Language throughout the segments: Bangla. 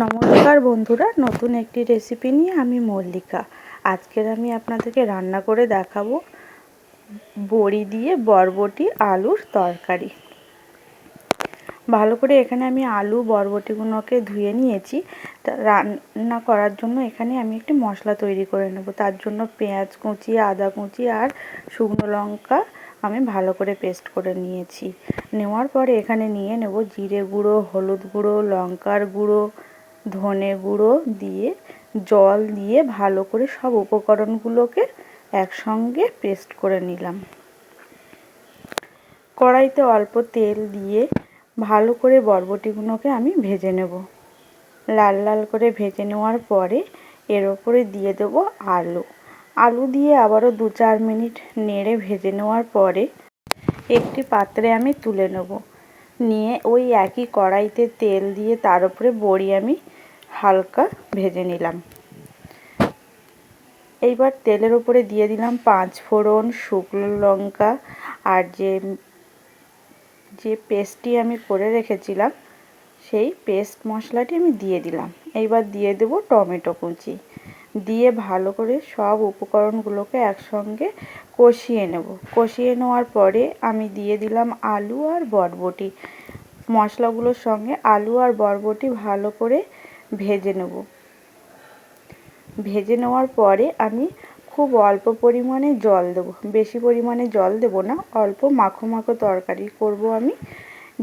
নমস্কার বন্ধুরা, নতুন একটি রেসিপি নিয়ে আমি মল্লিকা। আজকের আমি আপনাদেরকে রান্না করে দেখাবো বড়ি দিয়ে বরবটি আলুর তরকারি। ভালো করে এখানে আমি আলু বরবটিগুলোকে ধুয়ে নিয়েছি। রান্না করার জন্য এখানে আমি একটি মশলা তৈরি করে নেব। তার জন্য পেঁয়াজ কুচি, আদা কুচি আর শুকনো লঙ্কা আমি ভালো করে পেস্ট করে নিয়েছি। নেওয়ার পরে এখানে নিয়ে নেব জিরে গুঁড়ো, হলুদ গুঁড়ো, লঙ্কার গুঁড়ো ধনে গুঁড়ো দিয়ে, জল দিয়ে ভালো করে সব উপকরণগুলোকে একসঙ্গে পেস্ট করে নিলাম। কড়াইতে অল্প তেল দিয়ে ভালো করে বরবটিগুলোকে আমি ভেজে নেব। লাল লাল করে ভেজে নেওয়ার পরে এর ওপরে দিয়ে দেবো আলু। আলু দিয়ে আবারও দু চার মিনিট নেড়ে ভেজে নেওয়ার পরে একটি পাত্রে আমি তুলে নেব। নিয়ে ওই একই কড়াইতে তেল দিয়ে তার উপরে বড়ি আমি হালকা ভেজে নিলাম। এইবার তেলের উপরে দিয়ে দিলাম পাঁচ ফোড়ন, শুকনো লঙ্কা আর যে যে পেস্টটি আমি করে রেখেছিলাম, সেই পেস্ট মশলাটি আমি দিয়ে দিলাম। এইবার দিয়ে দেব টমেটো কুচি। দিয়ে ভালো করে সব উপকরণগুলোকে একসঙ্গে কষিয়ে নেব। কষিয়ে নেওয়ার পরে আমি দিয়ে দিলাম আলু আর বরবটি। মশলাগুলোর সঙ্গে আলু আর বরবটি ভালো করে ভেজে নেব। ভেজে নেওয়ার পরে আমি খুব অল্প পরিমাণে জল দেব। বেশি পরিমাণে জল দেব না, অল্প মাখো মাখো তরকারি করব আমি।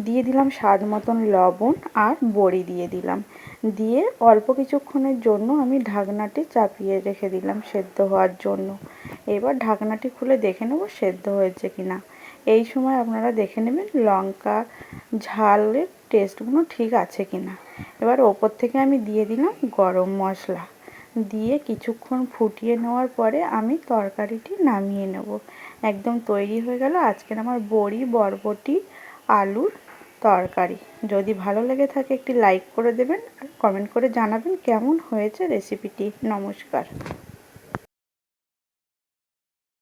দিয়ে দিলাম স্বাদ মতন লবণ আর বড়ি দিয়ে দিলাম। দিয়ে অল্প কিছুক্ষণের জন্য আমি ঢাকনাটি চাপিয়ে রেখে দিলাম সেদ্ধ হওয়ার জন্য। এবার ঢাকনাটি খুলে দেখে নেব সেদ্ধ হয়েছে কি না এই সময় আপনারা দেখে নেবেন লঙ্কা ঝালের টেস্টগুলো ঠিক আছে কি না এবার ওপর থেকে আমি দিয়ে দিলাম গরম মশলা। দিয়ে কিছুক্ষণ ফুটিয়ে নেওয়ার পরে আমি তরকারিটি নামিয়ে নেব। একদম তৈরি হয়ে গেল আজকের আমার বড়ি বরবটি আলুর তরকারি। যদি ভালো লেগে থাকে একটি লাইক করে দেবেন আর কমেন্ট করে জানাবেন কেমন হয়েছে রেসিপিটি নমস্কার।